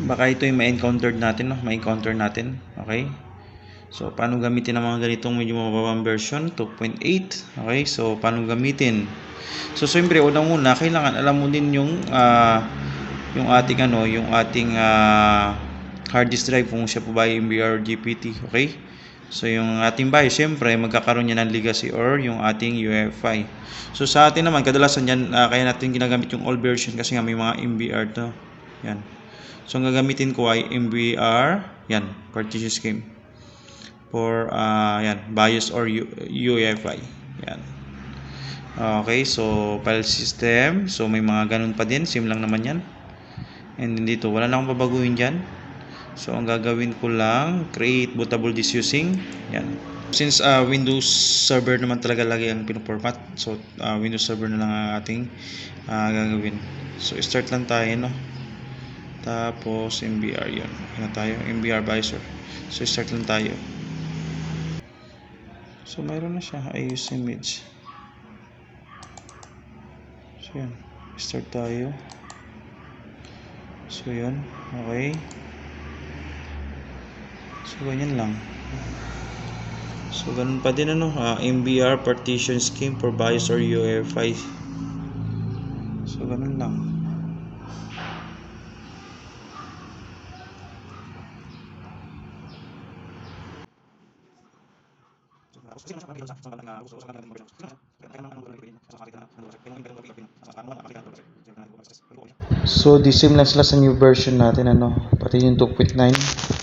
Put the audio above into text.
Baka ito yung ma-encountered natin, no? Ma-encounter natin. Okay? So, paano gamitin ang mga ganitong medyo mababang version? 2.8. Okay? So, paano gamitin? So, siyempre, unang-una, kailangan alam mo din yung ah, yung ating ano, yung ating ah, hard disk drive kung siya po ba yung MBR GPT. Okay? So, yung ating BIOS, siyempre, magkakaroon niya ng legacy or yung ating UEFI. So, sa atin naman, kadalasan yan, ah, kaya natin ginagamit yung old version kasi nga may mga MBR to. Yan. So, ang gagamitin ko ay MBR, yan, partition scheme. For, ah, yan, BIOS or UEFI. Yan. Okay, so file system. So may mga ganun pa din, same lang naman 'yan. And then dito, wala na akong babaguhin diyan. So ang gagawin ko lang, create bootable disk using. Yan. Since ah, Windows Server naman talaga lagi ang pinoformat, so ah, Windows Server na lang ang ating ah, gagawin. So start lang tayo, no? Tapos MBR. Okay na tayo, MBR Visor. So start lang tayo. So mayroon na siya, I use image. So yan, start tayo. So yun, okay. So ganyan lang. So ganun pa din ano, ah, MBR partition scheme for BIOS or UEFI. So ganun lang. So, the same lang sila sa new version natin, ano, pati yung 2.9.